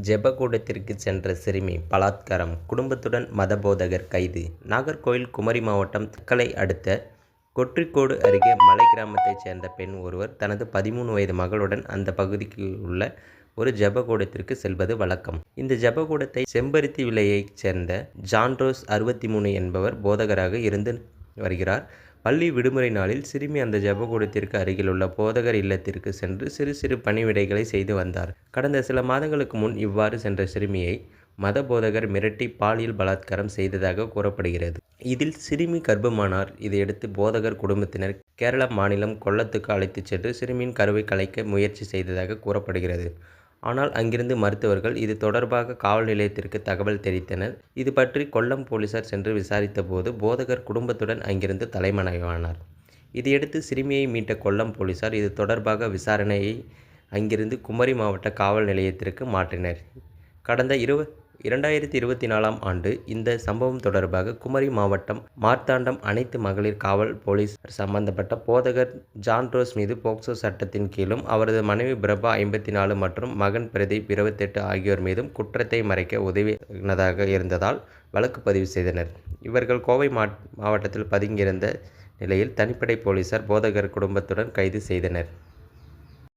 ஜெபகூடத்திற்கு சென்ற சிறுமி பலாத்காரம் குடும்பத்துடன் மதபோதகர் கைது. நாகர்கோவில் குமரி மாவட்டம் தக்கலை அடுத்த கொற்றிக்கோடு அருகே மலை கிராமத்தைச் சேர்ந்த பெண் ஒருவர் தனது பதிமூணு வயது மகளுடன் அந்த பகுதிக்கு உள்ள ஒரு ஜெபக்கூடத்திற்கு செல்வது வழக்கம். இந்த ஜெபகூடத்தை செம்பருத்தி விலையைச் சேர்ந்த ஜான்ரோஸ் அறுபத்தி மூணு என்பவர் போதகராக இருந்து வருகிறார். பள்ளி விடுமுறை நாளில் சிறுமி அந்த ஜபகூடத்திற்கு அருகிலுள்ள போதகர் இல்லத்திற்கு சென்று சிறு சிறு பணிவிடைகளை செய்து வந்தார். கடந்த சில மாதங்களுக்கு முன் இவ்வாறு சென்ற சிறுமியை மத போதகர் மிரட்டி பாலியல் பலாத்காரம் செய்ததாக கூறப்படுகிறது. இதில் சிறுமி கர்ப்பமானார். இதையடுத்து போதகர் குடும்பத்தினர் கேரள மாநிலம் கொல்லத்துக்கு அழைத்துச் சென்று சிறுமியின் கருவை கலைக்க முயற்சி செய்ததாக கூறப்படுகிறது. ஆனால் அங்கிருந்து மருத்துவர்கள் இது தொடர்பாக காவல் நிலையத்திற்கு தகவல் தெரிவித்தனர். இது பற்றி கொல்லம் போலீசார் சென்று விசாரித்தபோது போதகர் குடும்பத்துடன் அங்கிருந்து தலைமறைவானார். இதையடுத்து சிறுமியை மீட்ட கொல்லம் போலீசார் இது தொடர்பாக விசாரணையை அங்கிருந்து குமரி மாவட்ட காவல் நிலையத்திற்கு மாற்றினர். கடந்த இருவ இரண்டாயிரத்தி இருபத்தி நாலாம் ஆண்டு இந்த சம்பவம் தொடர்பாக குமரி மாவட்டம் மார்த்தாண்டம் அனைத்து மகளிர் காவல் போலீஸ் சம்பந்தப்பட்ட போதகர் ஜான்ரோஸ் மீது போக்சோ சட்டத்தின் கீழும் அவரது மனைவி பிரபா ஐம்பத்தி நாலு மற்றும் மகன் பிரதீப் இருபத்தெட்டு ஆகியோர் மீதும் குற்றத்தை மறைக்க உதவினதாக இருந்ததால் வழக்கு பதிவு செய்தனர். இவர்கள் கோவை மாவட்டத்தில் பதுங்கியிருந்த நிலையில் தனிப்படை போலீசார் போதகர் குடும்பத்துடன் கைது செய்தனர்.